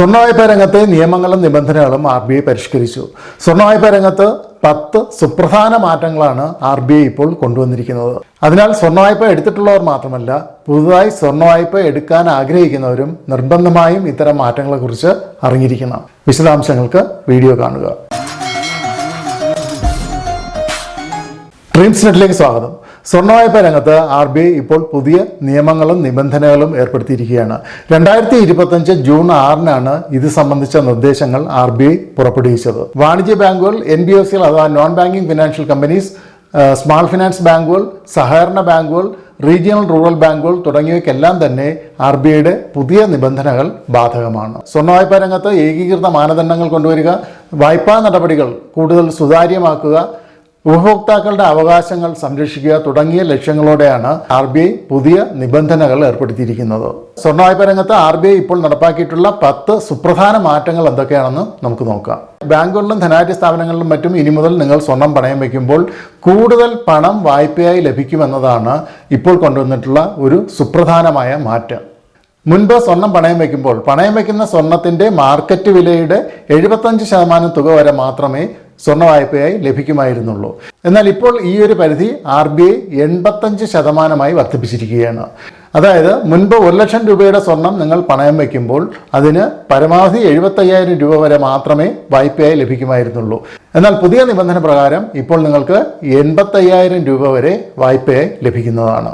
സ്വർണവായ്പ രംഗത്തെ നിയമങ്ങളും നിബന്ധനകളും ആർ ബി ഐ പരിഷ്കരിച്ചു. സ്വർണവായ്പ രംഗത്ത് പത്ത് സുപ്രധാന മാറ്റങ്ങളാണ് ആർ ബി ഐ ഇപ്പോൾ കൊണ്ടുവന്നിരിക്കുന്നത്. അതിനാൽ സ്വർണവായ്പ എടുത്തിട്ടുള്ളവർ മാത്രമല്ല പുതുതായി സ്വർണവായ്പ എടുക്കാൻ ആഗ്രഹിക്കുന്നവരും നിർബന്ധമായും ഇത്തരം മാറ്റങ്ങളെക്കുറിച്ച് അറിഞ്ഞിരിക്കണം. വിശദാംശങ്ങൾക്ക് വീഡിയോ കാണുക. ഡ്രീംസ് നെറ്റിലേക്ക് സ്വാഗതം. സ്വർണവായ്പ രംഗത്ത് ആർ ബി ഐ ഇപ്പോൾ പുതിയ നിയമങ്ങളും നിബന്ധനകളും ഏർപ്പെടുത്തിയിരിക്കുകയാണ്. രണ്ടായിരത്തി ഇരുപത്തഞ്ച് ജൂൺ ആറിനാണ് ഇത് സംബന്ധിച്ച നിർദ്ദേശങ്ങൾ ആർ ബി ഐ പുറപ്പെടുവിച്ചത്. വാണിജ്യ ബാങ്കുകൾ എൻ ബി എഫ് സികൾ അഥവാ non banking financial companies small finance ബാങ്കുകൾ സഹകരണ ബാങ്കുകൾ റീജിയണൽ റൂറൽ ബാങ്കുകൾ തുടങ്ങിയവയ്ക്കെല്ലാം തന്നെ ആർ ബി ഐയുടെ പുതിയ നിബന്ധനകൾ ബാധകമാണ്. സ്വർണ രംഗത്ത് ഏകീകൃത മാനദണ്ഡങ്ങൾ കൊണ്ടുവരിക വായ്പാ നടപടികൾ കൂടുതൽ സുതാര്യമാക്കുക ഉപഭോക്താക്കളുടെ അവകാശങ്ങൾ സംരക്ഷിക്കുക തുടങ്ങിയ ലക്ഷ്യങ്ങളോടെയാണ് ആർ ബി ഐ പുതിയ നിബന്ധനകൾ ഏർപ്പെടുത്തിയിരിക്കുന്നത്. സ്വർണവായ്പ രംഗത്ത് ആർ ബി ഐ ഇപ്പോൾ നടപ്പാക്കിയിട്ടുള്ള പത്ത് സുപ്രധാന മാറ്റങ്ങൾ എന്തൊക്കെയാണെന്ന് നമുക്ക് നോക്കാം. ബാങ്കുകളിലും ധനാര്യ സ്ഥാപനങ്ങളിലും മറ്റും ഇനി മുതൽ നിങ്ങൾ സ്വർണം പണയം വയ്ക്കുമ്പോൾ കൂടുതൽ പണം വായ്പയായി ലഭിക്കുമെന്നതാണ് ഇപ്പോൾ കൊണ്ടുവന്നിട്ടുള്ള ഒരു സുപ്രധാനമായ മാറ്റം. മുൻപ് സ്വർണം പണയം വയ്ക്കുമ്പോൾ പണയം വയ്ക്കുന്ന സ്വർണത്തിന്റെ മാർക്കറ്റ് വിലയുടെ എഴുപത്തഞ്ച് ശതമാനം തുക വരെ മാത്രമേ സ്വർണ വായ്പയായി ലഭിക്കുമായിരുന്നുള്ളൂ. എന്നാൽ ഇപ്പോൾ ഈ ഒരു പരിധി ആർ ബി ഐ എൺപത്തഞ്ച് ശതമാനമായി വർദ്ധിപ്പിച്ചിരിക്കുകയാണ്. അതായത് മുൻപ് ഒരു ലക്ഷം രൂപയുടെ സ്വർണം നിങ്ങൾ പണയം വയ്ക്കുമ്പോൾ അതിന് പരമാവധി എഴുപത്തയ്യായിരം രൂപ വരെ മാത്രമേ വായ്പയായി ലഭിക്കുമായിരുന്നുള്ളൂ. എന്നാൽ പുതിയ നിബന്ധന പ്രകാരം ഇപ്പോൾ നിങ്ങൾക്ക് എൺപത്തയ്യായിരം രൂപ വരെ വായ്പയായി ലഭിക്കുന്നതാണ്.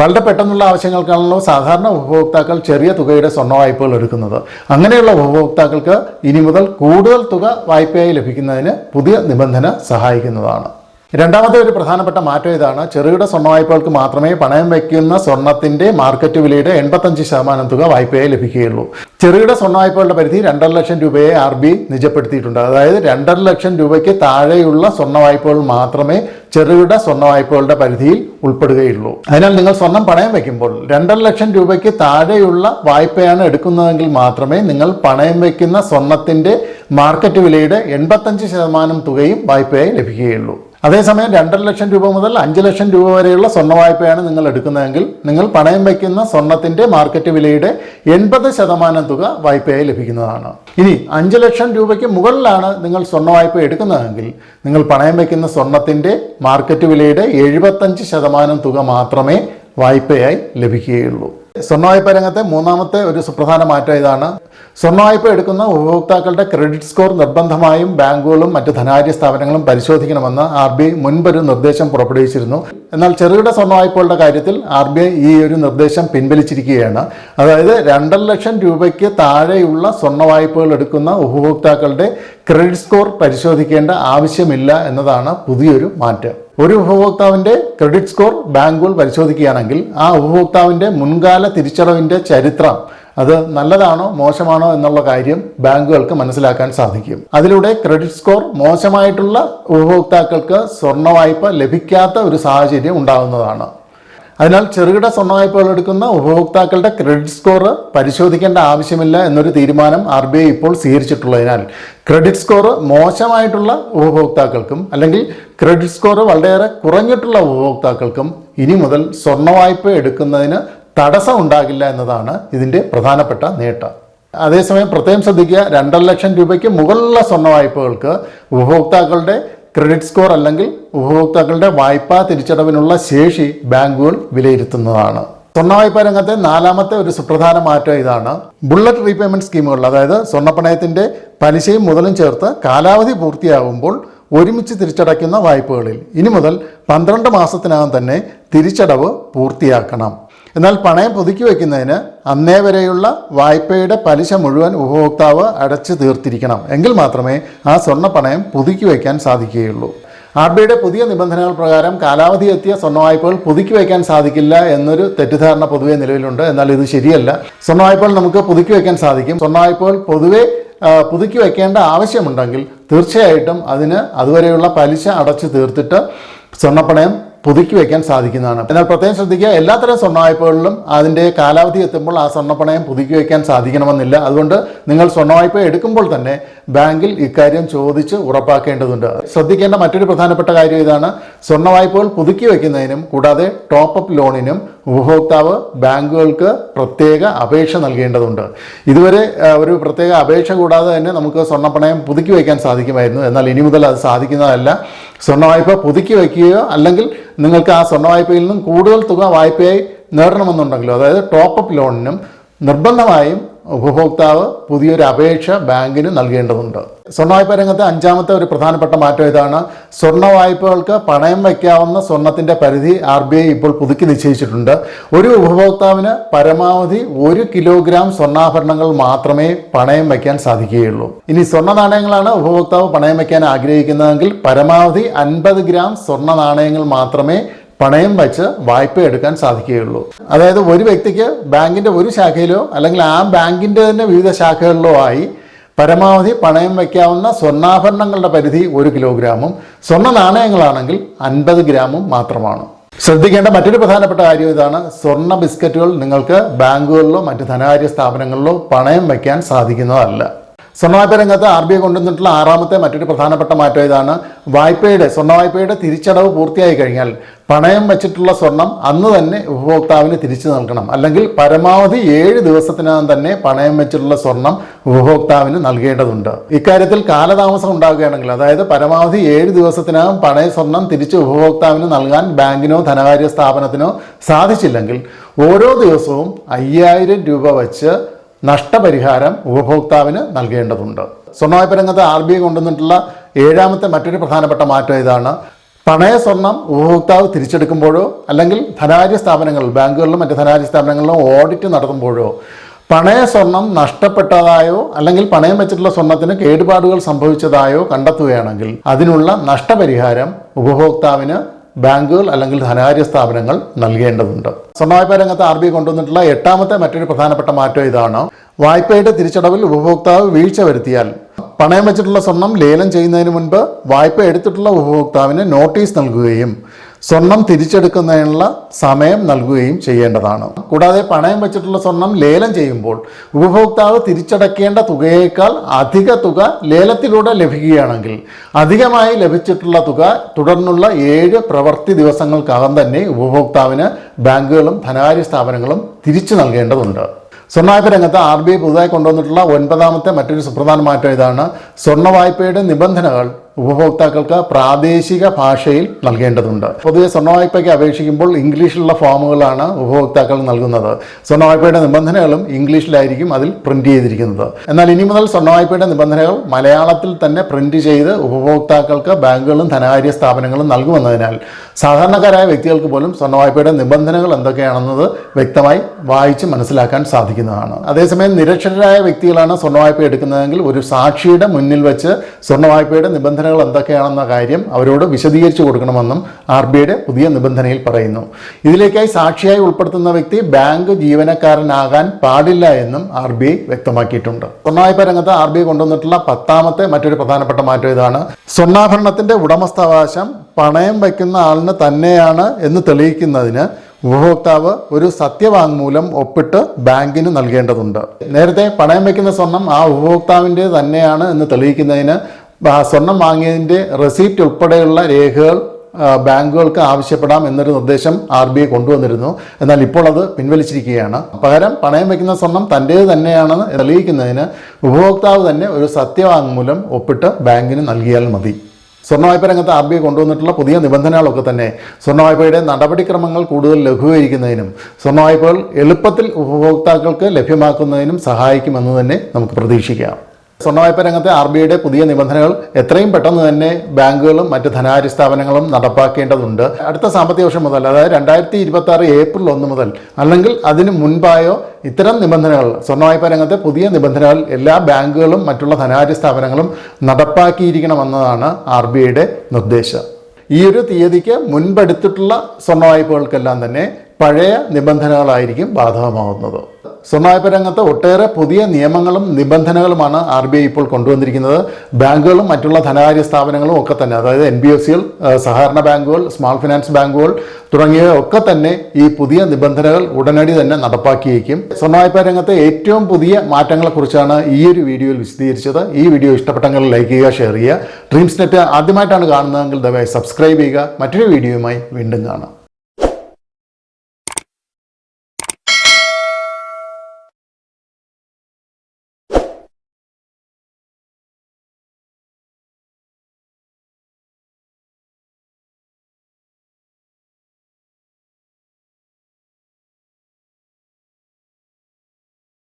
വളരെ പെട്ടെന്നുള്ള ആവശ്യങ്ങൾക്കാണല്ലോ സാധാരണ ഉപഭോക്താക്കൾ ചെറിയ തുകയുടെ സ്വർണ വായ്പകൾ എടുക്കുന്നത് അങ്ങനെയുള്ള ഉപഭോക്താക്കൾക്ക് ഇനി മുതൽ കൂടുതൽ തുക വായ്പയായി ലഭിക്കുന്നതിന് പുതിയ നിബന്ധന സഹായിക്കുന്നതാണ്. രണ്ടാമത്തെ ഒരു പ്രധാനപ്പെട്ട മാറ്റം ഇതാണ്. ചെറുകിട സ്വർണ വായ്പകൾക്ക് മാത്രമേ പണയം വയ്ക്കുന്ന സ്വർണത്തിന്റെ മാർക്കറ്റ് വിലയുടെ എൺപത്തഞ്ച് ശതമാനം തുക വായ്പയായി ലഭിക്കുകയുള്ളൂ. ചെറുകിട സ്വർണ വായ്പകളുടെ പരിധി രണ്ടര ലക്ഷം രൂപയെ ആർ ബി നിജപ്പെടുത്തിയിട്ടുണ്ട്. അതായത് രണ്ടര ലക്ഷം രൂപയ്ക്ക് താഴെയുള്ള സ്വർണ വായ്പകൾ മാത്രമേ ചെറുകിട സ്വർണ വായ്പകളുടെ പരിധിയിൽ ഉൾപ്പെടുകയുള്ളൂ. അതിനാൽ നിങ്ങൾ സ്വർണം പണയം വയ്ക്കുമ്പോൾ രണ്ടര ലക്ഷം രൂപയ്ക്ക് താഴെയുള്ള വായ്പയാണ് എടുക്കുന്നതെങ്കിൽ മാത്രമേ നിങ്ങൾ പണയം വയ്ക്കുന്ന സ്വർണത്തിന്റെ മാർക്കറ്റ് വിലയുടെ എൺപത്തഞ്ച് ശതമാനം തുകയും വായ്പയായി ലഭിക്കുകയുള്ളൂ. അതേസമയം രണ്ടര ലക്ഷം രൂപ മുതൽ അഞ്ച് ലക്ഷം രൂപ വരെയുള്ള സ്വർണ വായ്പയാണ് നിങ്ങൾ എടുക്കുന്നതെങ്കിൽ നിങ്ങൾ പണയം വയ്ക്കുന്ന സ്വർണത്തിന്റെ മാർക്കറ്റ് വിലയുടെ എൺപത് ശതമാനം തുക വായ്പയായി ലഭിക്കുന്നതാണ്. ഇനി അഞ്ച് ലക്ഷം രൂപയ്ക്ക് മുകളിലാണ് നിങ്ങൾ സ്വർണ വായ്പ എടുക്കുന്നതെങ്കിൽ നിങ്ങൾ പണയം വയ്ക്കുന്ന സ്വർണത്തിന്റെ മാർക്കറ്റ് വിലയുടെ എഴുപത്തഞ്ച് ശതമാനം തുക മാത്രമേ വായ്പയായി ലഭിക്കുകയുള്ളൂ. സ്വർണ വായ്പ രംഗത്തെ മൂന്നാമത്തെ ഒരു സുപ്രധാന മാറ്റം ഇതാണ്. സ്വർണവായ്പ എടുക്കുന്ന ഉപഭോക്താക്കളുടെ ക്രെഡിറ്റ് സ്കോർ നിർബന്ധമായും ബാങ്കുകളും മറ്റ് ധനകാര്യ സ്ഥാപനങ്ങളും പരിശോധിക്കണമെന്ന് ആർ ബി ഐ മുൻപൊരു നിർദ്ദേശം പുറപ്പെടുവിച്ചിരുന്നു. എന്നാൽ ചെറുകിട സ്വർണവായ്പകളുടെ കാര്യത്തിൽ ആർ ബി ഐ ഈ ഒരു നിർദ്ദേശം പിൻവലിച്ചിരിക്കുകയാണ്. അതായത് രണ്ടര ലക്ഷം രൂപയ്ക്ക് താഴെയുള്ള സ്വർണവായ്പകൾ എടുക്കുന്ന ഉപഭോക്താക്കളുടെ ക്രെഡിറ്റ് സ്കോർ പരിശോധിക്കേണ്ട ആവശ്യമില്ല എന്നതാണ് പുതിയൊരു മാറ്റം. ഒരു ഉപഭോക്താവിന്റെ ക്രെഡിറ്റ് സ്കോർ ബാങ്കുകൾ പരിശോധിക്കുകയാണെങ്കിൽ ആ ഉപഭോക്താവിന്റെ മുൻകാല തിരിച്ചടവിന്റെ ചരിത്രം അത് നല്ലതാണോ മോശമാണോ എന്നുള്ള കാര്യം ബാങ്കുകൾക്ക് മനസ്സിലാക്കാൻ സാധിക്കും. അതിലൂടെ ക്രെഡിറ്റ് സ്കോർ മോശമായിട്ടുള്ള ഉപഭോക്താക്കൾക്ക് സ്വർണ വായ്പ ലഭിക്കാത്ത ഒരു സാഹചര്യം ഉണ്ടാകുന്നതാണ് അതിനാൽ ചെറുകിട സ്വർണ വായ്പകൾ എടുക്കുന്ന ഉപഭോക്താക്കളുടെ ക്രെഡിറ്റ് സ്കോർ പരിശോധിക്കേണ്ട ആവശ്യമില്ല എന്നൊരു തീരുമാനം ആർ ബി ഐ ഇപ്പോൾ സ്വീകരിച്ചിട്ടുള്ളതിനാൽ. ക്രെഡിറ്റ് സ്കോർ മോശമായിട്ടുള്ള ഉപഭോക്താക്കൾക്കും അല്ലെങ്കിൽ ക്രെഡിറ്റ് സ്കോർ വളരെയേറെ കുറഞ്ഞിട്ടുള്ള ഉപഭോക്താക്കൾക്കും ഇനി മുതൽ സ്വർണ വായ്പ എടുക്കുന്നതിന് തടസ്സം ഉണ്ടാകില്ല എന്നതാണ് ഇതിന്റെ പ്രധാനപ്പെട്ട നേട്ടം. അതേസമയം പ്രത്യേകം ശ്രദ്ധിക്കുക രണ്ടര ലക്ഷം രൂപയ്ക്ക് മുകളിലുള്ള സ്വർണ വായ്പകൾക്ക് ഉപഭോക്താക്കളുടെ ക്രെഡിറ്റ് സ്കോർ അല്ലെങ്കിൽ ഉപഭോക്താക്കളുടെ വായ്പാ തിരിച്ചടവിനുള്ള ശേഷി ബാങ്കുകൾ വിലയിരുത്തുന്നതാണ്. സ്വർണ വായ്പാ രംഗത്തെ നാലാമത്തെ ഒരു സുപ്രധാന മാറ്റം ഇതാണ്. ബുള്ളറ്റ് റീപേയ്മെന്റ് സ്കീമുകൾ അതായത് സ്വർണപ്പണയത്തിന്റെ പലിശയും മുതലും ചേർത്ത് കാലാവധി പൂർത്തിയാകുമ്പോൾ ഒരുമിച്ച് തിരിച്ചടയ്ക്കുന്ന വായ്പകളിൽ. ഇനി മുതൽ പന്ത്രണ്ട് മാസത്തിനകം തന്നെ തിരിച്ചടവ് പൂർത്തിയാക്കണം. എന്നാൽ പണയം പുതുക്കി വയ്ക്കുന്നതിന് അന്നേ വരെയുള്ള വായ്പയുടെ പലിശ മുഴുവൻ ഉപഭോക്താവ് അടച്ചു തീർത്തിരിക്കണം. എങ്കിൽ മാത്രമേ ആ സ്വർണ പണയം പുതുക്കി വയ്ക്കാൻ സാധിക്കുകയുള്ളൂ. ആർ ബി ഐയുടെ പുതിയ നിബന്ധനകൾ പ്രകാരം കാലാവധി എത്തിയ സ്വർണ വായ്പകൾ പുതുക്കി വയ്ക്കാൻ സാധിക്കില്ല എന്നൊരു തെറ്റിദ്ധാരണ പൊതുവേ നിലവിലുണ്ട്. എന്നാൽ ഇത് ശരിയല്ല. സ്വർണ വായ്പകൾ നമുക്ക് പുതുക്കി വയ്ക്കാൻ സാധിക്കും. സ്വർണ വായ്പകൾ പൊതുവെ പുതുക്കി വയ്ക്കേണ്ട ആവശ്യമുണ്ടെങ്കിൽ തീർച്ചയായിട്ടും അതിന് അതുവരെയുള്ള പലിശ അടച്ചു തീർത്തിട്ട് സ്വർണപ്പണയം പുതുക്കി വെക്കാൻ സാധിക്കുന്നതാണ്. എന്നാൽ പ്രത്യേകം ശ്രദ്ധിക്കുക എല്ലാത്തരം സ്വർണ വായ്പകളിലും അതിന്റെ കാലാവധി എത്തുമ്പോൾ ആ സ്വർണപ്പണയം പുതുക്കി വയ്ക്കാൻ സാധിക്കണമെന്നില്ല. അതുകൊണ്ട് നിങ്ങൾ സ്വർണ വായ്പ എടുക്കുമ്പോൾ തന്നെ ബാങ്കിൽ ഇക്കാര്യം ചോദിച്ച് ഉറപ്പാക്കേണ്ടതുണ്ട്. ശ്രദ്ധിക്കേണ്ട മറ്റൊരു പ്രധാനപ്പെട്ട കാര്യം ഇതാണ്. സ്വർണ വായ്പകൾ പുതുക്കി വയ്ക്കുന്നതിനും കൂടാതെ ടോപ്പ് അപ്പ് ലോണിനും ഉപഭോക്താവ് ബാങ്കുകൾക്ക് പ്രത്യേക അപേക്ഷ നൽകേണ്ടതുണ്ട്. ഇതുവരെ ഒരു പ്രത്യേക അപേക്ഷ കൂടാതെ തന്നെ നമുക്ക് സ്വർണപ്പണയം പുതുക്കി വയ്ക്കാൻ സാധിക്കുമായിരുന്നു. എന്നാൽ ഇനി മുതൽ അത് സാധിക്കുന്നതല്ല. സ്വർണ വായ്പ പുതുക്കി വയ്ക്കുകയോ അല്ലെങ്കിൽ നിങ്ങൾക്ക് ആ സ്വർണ വായ്പയിൽ നിന്നും കൂടുതൽ തുക വായ്പയായി നേടണമെന്നുണ്ടെങ്കിലോ അതായത് ടോപ്പ് അപ്പ് ലോണിനും നിർബന്ധമായും ഉപഭോക്താവ് പുതിയൊരു അപേക്ഷ ബാങ്കിന് നൽകേണ്ടതുണ്ട്. സ്വർണ വായ്പ രംഗത്തെ അഞ്ചാമത്തെ ഒരു പ്രധാനപ്പെട്ട മാറ്റം ഇതാണ്. സ്വർണ വായ്പകൾക്ക് പണയം വയ്ക്കാവുന്ന സ്വർണത്തിന്റെ പരിധി ആർ ബി ഐ ഇപ്പോൾ പുതുക്കി നിശ്ചയിച്ചിട്ടുണ്ട്. ഒരു ഉപഭോക്താവിന് പരമാവധി ഒരു കിലോഗ്രാം സ്വർണാഭരണങ്ങൾ മാത്രമേ പണയം വയ്ക്കാൻ സാധിക്കുകയുള്ളൂ. ഇനി സ്വർണ നാണയങ്ങളാണ് ഉപഭോക്താവ് പണയം വയ്ക്കാൻ ആഗ്രഹിക്കുന്നതെങ്കിൽ പരമാവധി അൻപത് ഗ്രാം സ്വർണ നാണയങ്ങൾ മാത്രമേ പണയം വച്ച് വായ്പ എടുക്കാൻ സാധിക്കുകയുള്ളൂ. അതായത് ഒരു വ്യക്തിക്ക് ബാങ്കിന്റെ ഒരു ശാഖയിലോ അല്ലെങ്കിൽ ആ ബാങ്കിന്റെ തന്നെ വിവിധ ശാഖകളിലോ ആയി പരമാവധി പണയം വയ്ക്കാവുന്ന സ്വർണാഭരണങ്ങളുടെ പരിധി ഒരു കിലോഗ്രാമും സ്വർണ നാണയങ്ങളാണെങ്കിൽ അൻപത് ഗ്രാമും മാത്രമാണ്. ശ്രദ്ധിക്കേണ്ട മറ്റൊരു പ്രധാനപ്പെട്ട കാര്യം ഇതാണ്. സ്വർണ ബിസ്ക്കറ്റുകൾ നിങ്ങൾക്ക് ബാങ്കുകളിലോ മറ്റ് ധനകാര്യ സ്ഥാപനങ്ങളിലോ പണയം വയ്ക്കാൻ സാധിക്കുന്നതല്ല. സ്വർണവായ്പ രംഗത്ത് ആർ ബി ഐ കൊണ്ടുവന്നിട്ടുള്ള ആറാമത്തെ മറ്റൊരു പ്രധാനപ്പെട്ട മാറ്റം ഇതാണ്. വായ്പയുടെ സ്വർണ വായ്പയുടെ തിരിച്ചടവ് പൂർത്തിയായി കഴിഞ്ഞാൽ പണയം വെച്ചിട്ടുള്ള സ്വർണം അന്ന് തന്നെ ഉപഭോക്താവിന് തിരിച്ചു നൽകണം. അല്ലെങ്കിൽ പരമാവധി ഏഴ് ദിവസത്തിനകം തന്നെ പണയം വെച്ചിട്ടുള്ള സ്വർണം ഉപഭോക്താവിന് നൽകേണ്ടതുണ്ട്. ഇക്കാര്യത്തിൽ കാലതാമസം ഉണ്ടാകുകയാണെങ്കിൽ അതായത് പരമാവധി ഏഴ് ദിവസത്തിനകം പണയ സ്വർണം തിരിച്ച് ഉപഭോക്താവിന് നൽകാൻ ബാങ്കിനോ ധനകാര്യ സ്ഥാപനത്തിനോ സാധിച്ചില്ലെങ്കിൽ ഓരോ ദിവസവും അയ്യായിരം രൂപ വച്ച് നഷ്ടപരിഹാരം ഉപഭോക്താവിന് നൽകേണ്ടതുണ്ട്. സ്വർണവായ്പ രംഗത്ത് ആർ ബി ഐ കൊണ്ടുവന്നിട്ടുള്ള ഏഴാമത്തെ മറ്റൊരു പ്രധാനപ്പെട്ട മാറ്റം ഇതാണ്. പണയ സ്വർണം ഉപഭോക്താവ് തിരിച്ചെടുക്കുമ്പോഴോ അല്ലെങ്കിൽ ധനകാര്യ സ്ഥാപനങ്ങൾ ബാങ്കുകളിലും മറ്റ് ധനകാര്യ സ്ഥാപനങ്ങളിലും ഓഡിറ്റ് നടത്തുമ്പോഴോ പണയ സ്വർണം നഷ്ടപ്പെട്ടതായോ അല്ലെങ്കിൽ പണയം വെച്ചിട്ടുള്ള സ്വർണത്തിന് കേടുപാടുകൾ സംഭവിച്ചതായോ കണ്ടെത്തുകയാണെങ്കിൽ അതിനുള്ള നഷ്ടപരിഹാരം ഉപഭോക്താവിന് ബാങ്കുകൾ അല്ലെങ്കിൽ ധനകാര്യ സ്ഥാപനങ്ങൾ നൽകേണ്ടതുണ്ട്. സ്വർണവായ്പ രംഗത്ത് ആർ ബി കൊണ്ടുവന്നിട്ടുള്ള എട്ടാമത്തെ മറ്റൊരു പ്രധാനപ്പെട്ട മാറ്റം ഇതാണ്. വായ്പയുടെ തിരിച്ചടവിൽ ഉപഭോക്താവ് വീഴ്ച വരുത്തിയാൽ പണയം വെച്ചിട്ടുള്ള സ്വർണം ലേലം ചെയ്യുന്നതിന് മുൻപ് വായ്പ എടുത്തിട്ടുള്ള ഉപഭോക്താവിന് നോട്ടീസ് നൽകുകയും സ്വർണം തിരിച്ചെടുക്കുന്നതിനുള്ള സമയം നൽകുകയും ചെയ്യേണ്ടതാണ്. കൂടാതെ പണയം വെച്ചിട്ടുള്ള സ്വർണം ലേലം ചെയ്യുമ്പോൾ ഉപഭോക്താവ് തിരിച്ചടക്കേണ്ട തുകയേക്കാൾ അധിക തുക ലേലത്തിലൂടെ ലഭിക്കുകയാണെങ്കിൽ അധികമായി ലഭിച്ചിട്ടുള്ള തുക തുടർന്നുള്ള ഏഴ് പ്രവൃത്തി ദിവസങ്ങൾക്കകം തന്നെ ഉപഭോക്താവിന് ബാങ്കുകളും ധനകാര്യ സ്ഥാപനങ്ങളും തിരിച്ചു നൽകേണ്ടതുണ്ട്. സ്വർണ രംഗത്ത് ആർ ബി ഐ പുതുതായി കൊണ്ടുവന്നിട്ടുള്ള ഒൻപതാമത്തെ മറ്റൊരു സുപ്രധാന മാറ്റം ഇതാണ്. സ്വർണ വായ്പയുടെ നിബന്ധനകൾ ഉപഭോക്താക്കൾക്ക് പ്രാദേശിക ഭാഷയിൽ നൽകേണ്ടതുണ്ട്. പൊതുവെ സ്വർണ വായ്പയ്ക്ക് അപേക്ഷിക്കുമ്പോൾ ഇംഗ്ലീഷിലുള്ള ഫോമുകളാണ് ഉപഭോക്താക്കൾ നൽകുന്നത്. സ്വർണ വായ്പയുടെ നിബന്ധനകളും ഇംഗ്ലീഷിലായിരിക്കും അതിൽ പ്രിന്റ് ചെയ്തിരിക്കുന്നത്. എന്നാൽ ഇനി മുതൽ സ്വർണ വായ്പയുടെ നിബന്ധനകൾ മലയാളത്തിൽ തന്നെ പ്രിന്റ് ചെയ്ത് ഉപഭോക്താക്കൾക്ക് ബാങ്കുകളും ധനകാര്യ സ്ഥാപനങ്ങളും നൽകുമെന്നതിനാൽ സാധാരണക്കാരായ വ്യക്തികൾക്ക് പോലും സ്വർണ വായ്പയുടെ നിബന്ധനകൾ എന്തൊക്കെയാണെന്നത് വ്യക്തമായി വായിച്ച് മനസ്സിലാക്കാൻ സാധിക്കുന്നതാണ്. അതേസമയം നിരക്ഷരരായ വ്യക്തികളാണ് സ്വർണ വായ്പ എടുക്കുന്നതെങ്കിൽ ഒരു സാക്ഷിയുടെ മുന്നിൽ വെച്ച് സ്വർണ വായ്പയുടെ നിബന്ധനകൾ എന്തൊക്കെയാണെന്ന കാര്യം അവരോട് വിശദീകരിച്ചു കൊടുക്കണമെന്നും ആർ ബി ഐയുടെ പുതിയ നിബന്ധനയിൽ പറയുന്നു. ഇതിലേക്കായി സാക്ഷിയായി ഉൾപ്പെടുത്തുന്ന വ്യക്തി ബാങ്ക് ജീവനക്കാരനാകാൻ പാടില്ല എന്നും ആർ ബി ഐ വ്യക്തമാക്കിയിട്ടുണ്ട്. സ്വർണ വായ്പ രംഗത്ത് ആർ ബി ഐ കൊണ്ടുവന്നിട്ടുള്ള പത്താമത്തെ മറ്റൊരു പ്രധാനപ്പെട്ട മാറ്റം ഇതാണ്. സ്വർണാഭരണത്തിന്റെ ഉടമസ്ഥാവകാശം പണയം വയ്ക്കുന്ന ആളിന് തന്നെയാണ് എന്ന് തെളിയിക്കുന്നതിന് ഉപഭോക്താവ് ഒരു സത്യവാങ്മൂലം ഒപ്പിട്ട് ബാങ്കിന് നൽകേണ്ടതുണ്ട്. നേരത്തെ പണയം വയ്ക്കുന്ന സ്വർണം ആ ഉപഭോക്താവിന്റെ തന്നെയാണ് എന്ന് തെളിയിക്കുന്നതിന് സ്വർണം വാങ്ങിയതിന്റെ റെസീപ്റ്റ് ഉൾപ്പെടെയുള്ള രേഖകൾ ബാങ്കുകൾക്ക് ആവശ്യപ്പെടാം എന്നൊരു നിർദ്ദേശം ആർ ബി ഐ കൊണ്ടുവന്നിരുന്നു. എന്നാൽ ഇപ്പോൾ അത് പിൻവലിച്ചിരിക്കുകയാണ്. പകരം പണയം വയ്ക്കുന്ന സ്വർണം തന്റേത് തന്നെയാണെന്ന് തെളിയിക്കുന്നതിന് ഉപഭോക്താവ് തന്നെ ഒരു സത്യവാങ്മൂലം ഒപ്പിട്ട് ബാങ്കിന് നൽകിയാൽ മതി. സ്വർണ വായ്പ രംഗത്ത് ആർ ബി ഐ കൊണ്ടുവന്നിട്ടുള്ള പുതിയ നിബന്ധനകളൊക്കെ തന്നെ സ്വർണ വായ്പയുടെ നടപടിക്രമങ്ങൾ കൂടുതൽ ലഘൂകരിക്കുന്നതിനും സ്വർണ വായ്പകൾ എളുപ്പത്തിൽ ഉപഭോക്താക്കൾക്ക് ലഭ്യമാക്കുന്നതിനും സഹായിക്കുമെന്ന് തന്നെ നമുക്ക് പ്രതീക്ഷിക്കാം. സ്വർണ വായ്പ രംഗത്തെ ആർ ബി ഐയുടെ പുതിയ നിബന്ധനകൾ എത്രയും പെട്ടെന്ന് തന്നെ ബാങ്കുകളും മറ്റ് ധനകാര്യ സ്ഥാപനങ്ങളും നടപ്പാക്കേണ്ടതുണ്ട്. അടുത്ത സാമ്പത്തിക വർഷം മുതൽ അതായത് രണ്ടായിരത്തി ഇരുപത്തി ആറ് ഏപ്രിൽ ഒന്ന് മുതൽ അല്ലെങ്കിൽ അതിന് മുൻപായോ ഇത്തരം നിബന്ധനകൾ സ്വർണ വായ്പ രംഗത്തെ പുതിയ നിബന്ധനകൾ എല്ലാ ബാങ്കുകളും മറ്റുള്ള ധനകാര്യ സ്ഥാപനങ്ങളും നടപ്പാക്കിയിരിക്കണമെന്നതാണ് ആർ ബി ഐയുടെ നിർദ്ദേശം. ഈ ഒരു തീയതിക്ക് മുൻപെടുത്തിട്ടുള്ള സ്വർണ വായ്പകൾക്കെല്ലാം തന്നെ പഴയ നിബന്ധനകളായിരിക്കും ബാധകമാവുന്നത് സ്വർണായ്പ രംഗത്ത് ഒട്ടേറെ പുതിയ നിയമങ്ങളും നിബന്ധനകളുമാണ് ആർ ബി ഐ ഇപ്പോൾ കൊണ്ടുവന്നിരിക്കുന്നത്. ബാങ്കുകളും മറ്റുള്ള ധനകാര്യ സ്ഥാപനങ്ങളും ഒക്കെ തന്നെ അതായത് എൻ ബി എഫ് സികൾ സഹകരണ ബാങ്കുകൾ സ്മോൾ ഫിനാൻസ് ബാങ്കുകൾ തുടങ്ങിയവ ഒക്കെ തന്നെ ഈ പുതിയ നിബന്ധനകൾ ഉടനടി തന്നെ നടപ്പാക്കിയേക്കും സ്വർണവായ്പ രംഗത്തെ ഏറ്റവും പുതിയ മാറ്റങ്ങളെക്കുറിച്ചാണ് ഈ ഒരു വീഡിയോയിൽ വിശദീകരിച്ചത്. ഈ വീഡിയോ ഇഷ്ടപ്പെട്ടെങ്കിൽ ലൈക്ക് ചെയ്യുക ഷെയർ ചെയ്യുക. ഡ്രീംസ് നെറ്റ് ആദ്യമായിട്ടാണ് കാണുന്നതെങ്കിൽ ദയവായി സബ്സ്ക്രൈബ് ചെയ്യുക. മറ്റൊരു വീഡിയോയുമായി വീണ്ടും കാണാം.